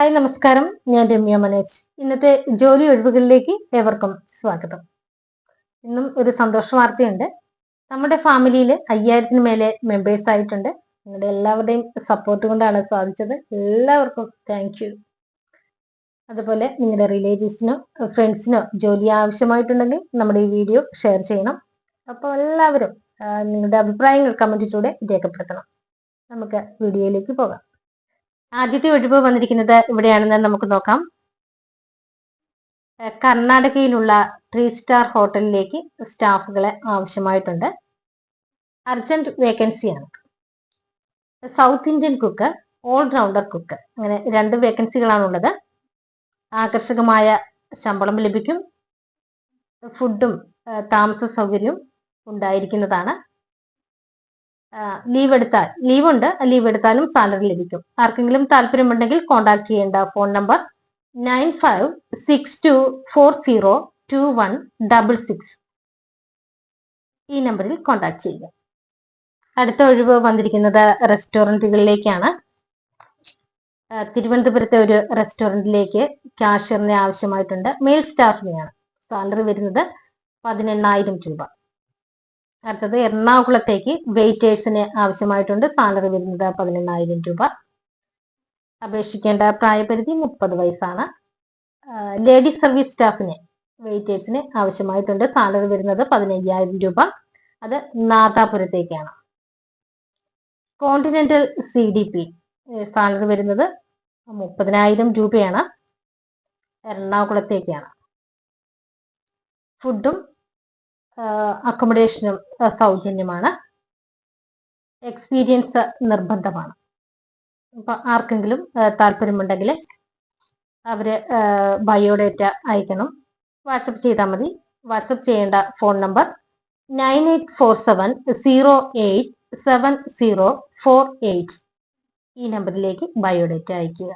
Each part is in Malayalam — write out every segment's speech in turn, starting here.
ഹായ് നമസ്കാരം. ഞാൻ രമ്യ മനോജ്. ഇന്നത്തെ ജോലി ഒഴിവുകളിലേക്ക് ഏവർക്കും സ്വാഗതം. ഇന്നും ഒരു സന്തോഷ വാർത്തയുണ്ട്. നമ്മുടെ ഫാമിലിയിൽ അയ്യായിരത്തിന് മേലെ മെമ്പേഴ്സ് ആയിട്ടുണ്ട്. നിങ്ങളുടെ എല്ലാവരുടെയും സപ്പോർട്ട് കൊണ്ടാണ് സാധിച്ചത്. എല്ലാവർക്കും താങ്ക് യു അതുപോലെ നിങ്ങളുടെ റിലേറ്റീവ്സിനോ ഫ്രണ്ട്സിനോ ജോലി ആവശ്യമായിട്ടുണ്ടെങ്കിൽ നമ്മുടെ ഈ വീഡിയോ ഷെയർ ചെയ്യണം. അപ്പോൾ എല്ലാവരും നിങ്ങളുടെ അഭിപ്രായങ്ങൾ കമന്റിലൂടെ രേഖപ്പെടുത്തണം. നമുക്ക് വീഡിയോയിലേക്ക് പോകാം. ആദ്യത്തെ ഒഴിവ് വന്നിരിക്കുന്നത് ഇവിടെയാണെന്ന് നമുക്ക് നോക്കാം. കർണാടകയിലുള്ള ത്രീ സ്റ്റാർ ഹോട്ടലിലേക്ക് സ്റ്റാഫുകളെ ആവശ്യമായിട്ടുണ്ട്. അർജന്റ് വേക്കൻസിയാണ് south Indian cook all rounder cook അങ്ങനെ രണ്ട് വേക്കൻസികളാണുള്ളത്. ആകർഷകമായ ശമ്പളം ലഭിക്കും. ഫുഡും താമസ സൗകര്യവും ഉണ്ടായിരിക്കുന്നതാണ്. ലീവ് എടുത്താൽ ലീവ് ഉണ്ട്. ലീവ് എടുത്താലും സാലറി ലഭിക്കും. ആർക്കെങ്കിലും താല്പര്യമുണ്ടെങ്കിൽ കോൺടാക്ട് ചെയ്യേണ്ട. Phone number nine five six two four zero two one double six ഈ നമ്പറിൽ കോൺടാക്ട് ചെയ്യുക. അടുത്ത ഒഴിവ് വന്നിരിക്കുന്നത് റെസ്റ്റോറന്റുകളിലേക്കാണ് തിരുവനന്തപുരത്തെ ഒരു റെസ്റ്റോറന്റിലേക്ക് ക്യാഷറിനെ ആവശ്യമായിട്ടുണ്ട്. മെയിൽ സ്റ്റാഫിനെയാണ് സാലറി വരുന്നത് പതിനെണ്ണായിരം രൂപ. അടുത്തത് എറണാകുളത്തേക്ക് വെയിറ്റേഴ്സിന് ആവശ്യമായിട്ടുണ്ട് സാലറി വരുന്നത് പതിനെണ്ണായിരം രൂപ. അപേക്ഷിക്കേണ്ട പ്രായപരിധി മുപ്പത് വയസ്സാണ്. ലേഡീസ് സർവീസ് സ്റ്റാഫിന് വെയിറ്റേഴ്സിന് ആവശ്യമായിട്ടുണ്ട് സാലറി വരുന്നത് പതിനയ്യായിരം രൂപ. അത് നാദാപുരത്തേക്കാണ്. Continental C D P salary വരുന്നത് മുപ്പതിനായിരം രൂപയാണ്. എറണാകുളത്തേക്കാണ്. ഫുഡും അക്കോമഡേഷനും സൗജന്യമാണ്. എക്സ്പീരിയൻസ് നിർബന്ധമാണ്. അപ്പൊ ആർക്കെങ്കിലും താല്പര്യമുണ്ടെങ്കിൽ അവർ ബയോഡേറ്റ അയക്കണം. വാട്സപ്പ് ചെയ്താൽ മതി. വാട്സപ്പ് ചെയ്യേണ്ട phone number nine eight four seven zero eight seven zero four eight. ഈ നമ്പറിലേക്ക് ബയോഡേറ്റ അയക്കുക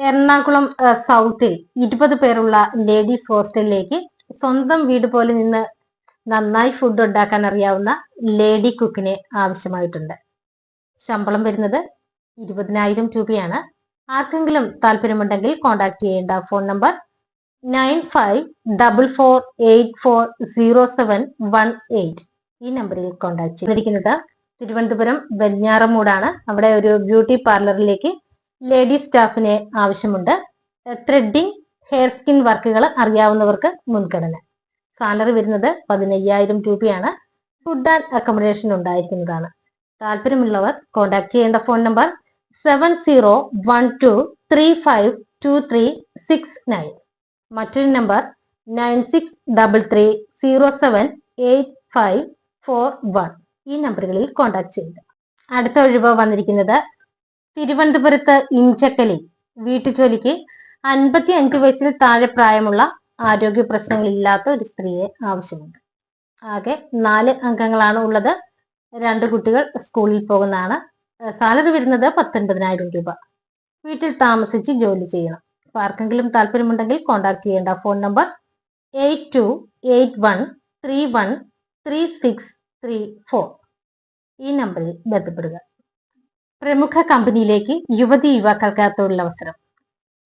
എറണാകുളം സൗത്തിൽ ഇരുപത് പേരുള്ള ലേഡീസ് ഹോസ്റ്റലിലേക്ക് സ്വന്തം വീട് പോലെ നിന്ന് നന്നായി ഫുഡ് ഉണ്ടാക്കാൻ അറിയാവുന്ന ലേഡി കുക്കിനെ ആവശ്യമായിട്ടുണ്ട്. ശമ്പളം വരുന്നത് ഇരുപതിനായിരം രൂപയാണ്. ആർക്കെങ്കിലും താല്പര്യമുണ്ടെങ്കിൽ കോൺടാക്ട് ചെയ്യേണ്ട phone number nine five double four eight four zero seven one eight ഈ നമ്പറിൽ കോൺടാക്ട് ചെയ്തിരിക്കുന്നത് തിരുവനന്തപുരം വെഞ്ഞാറമൂടാണ്. അവിടെ ഒരു ബ്യൂട്ടി പാർലറിലേക്ക് ലേഡി സ്റ്റാഫിനെ ആവശ്യമുണ്ട്. ത്രെഡിംഗ് ഹെയർ സ്കിൻ വർക്കുകൾ അറിയാവുന്നവർക്ക് മുൻഗണന. സാലറി വരുന്നത് പതിനയ്യായിരം രൂപയാണ്. ഫുഡ് ആൻഡ് അക്കോമഡേഷൻ ഉണ്ടായിരിക്കുന്നതാണ്. താല്പര്യമുള്ളവർ കോൺടാക്ട് ചെയ്യേണ്ട phone number seven zero one two three five two three six nine മറ്റൊരു number nine six double three zero seven eight five four one ഈ നമ്പറുകളിൽ കോൺടാക്ട് ചെയ്യുക. അടുത്ത ഒഴിവ് വന്നിരിക്കുന്നത് തിരുവനന്തപുരത്ത് ഇഞ്ചക്കലി വീട്ടുജോലിക്ക് അൻപത്തി അഞ്ച് വയസ്സിൽ താഴെ പ്രായമുള്ള ആരോഗ്യ പ്രശ്നങ്ങളില്ലാത്ത ഒരു സ്ത്രീയെ ആവശ്യമുണ്ട്. ആകെ നാല് അംഗങ്ങളാണ് ഉള്ളത്. രണ്ട് കുട്ടികൾ സ്കൂളിൽ പോകുന്നതാണ്. സാലറി വരുന്നത് പത്തൊൻപതിനായിരം രൂപ. വീട്ടിൽ താമസിച്ച് ജോലി ചെയ്യണം. അപ്പൊ ആർക്കെങ്കിലും താല്പര്യമുണ്ടെങ്കിൽ കോൺടാക്ട് ചെയ്യേണ്ട. Phone number eight two eight one three one three six three four. ഈ നമ്പറിൽ ബന്ധപ്പെടുക. പ്രമുഖ കമ്പനിയിലേക്ക് യുവതി യുവാക്കൾക്ക് തൊഴിലവസരം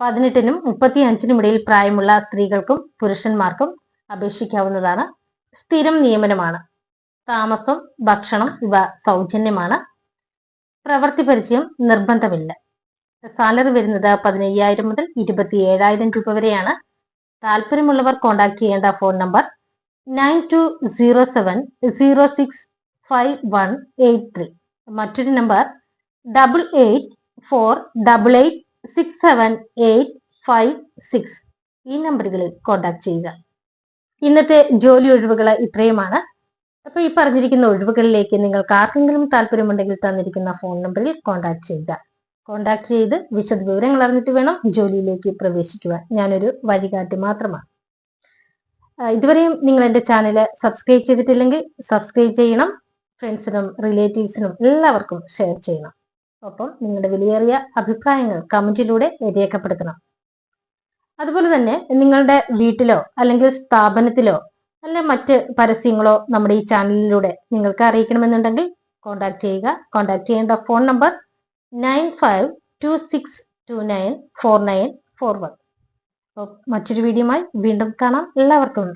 പതിനെട്ടിനും മുപ്പത്തി അഞ്ചിനും ഇടയിൽ പ്രായമുള്ള സ്ത്രീകൾക്കും പുരുഷന്മാർക്കും അപേക്ഷിക്കാവുന്നതാണ്. സ്ഥിരം നിയമനമാണ്. താമസം ഭക്ഷണം ഇവ സൗജന്യമാണ്. പ്രവൃത്തി പരിചയം നിർബന്ധമില്ല. സാലറി വരുന്നത് പതിനയ്യായിരം മുതൽ ഇരുപത്തി ഏഴായിരം രൂപ വരെയാണ്. താല്പര്യമുള്ളവർ കോൺടാക്ട് ചെയ്യേണ്ട phone number nine two zero seven zero six five one eight three. മറ്റൊരു number double eight four double eight six seven eight five six ഈ നമ്പറുകളിൽ കോൺടാക്ട് ചെയ്യുക. ഇന്നത്തെ ജോലി ഒഴിവുകൾ ഇത്രയുമാണ്. അപ്പൊ ഈ പറഞ്ഞിരിക്കുന്ന ഒഴിവുകളിലേക്ക് നിങ്ങൾക്ക് ആർക്കെങ്കിലും താല്പര്യമുണ്ടെങ്കിൽ തന്നിരിക്കുന്ന ഫോൺ നമ്പറിൽ കോൺടാക്ട് ചെയ്യുക. കോൺടാക്ട് ചെയ്ത് വിശദ വിവരങ്ങൾ അറിഞ്ഞിട്ട് വേണം ജോലിയിലേക്ക് പ്രവേശിക്കുവാൻ. ഞാനൊരു വഴികാട്ടി മാത്രമാണ്. ഇതുവരെയും നിങ്ങൾ എന്റെ ചാനൽ സബ്സ്ക്രൈബ് ചെയ്തിട്ടില്ലെങ്കിൽ സബ്സ്ക്രൈബ് ചെയ്യണം. ഫ്രണ്ട്സിനും റിലേറ്റീവ്സിനും എല്ലാവർക്കും ഷെയർ ചെയ്യണം. ഒപ്പം നിങ്ങളുടെ വിലയേറിയ അഭിപ്രായങ്ങൾ കമന്റിലൂടെ രേഖപ്പെടുത്തണം. അതുപോലെ തന്നെ നിങ്ങളുടെ വീട്ടിലോ അല്ലെങ്കിൽ സ്ഥാപനത്തിലോ അല്ലെ മറ്റ് പരസ്യങ്ങളോ നമ്മുടെ ഈ ചാനലിലൂടെ നിങ്ങൾക്ക് അറിയിക്കണമെന്നുണ്ടെങ്കിൽ കോൺടാക്ട് ചെയ്യുക. കോൺടാക്ട് ചെയ്യേണ്ട phone number nine five two six two nine four nine four one മറ്റൊരു വീഡിയോയുമായി വീണ്ടും കാണാം. എല്ലാവർക്കും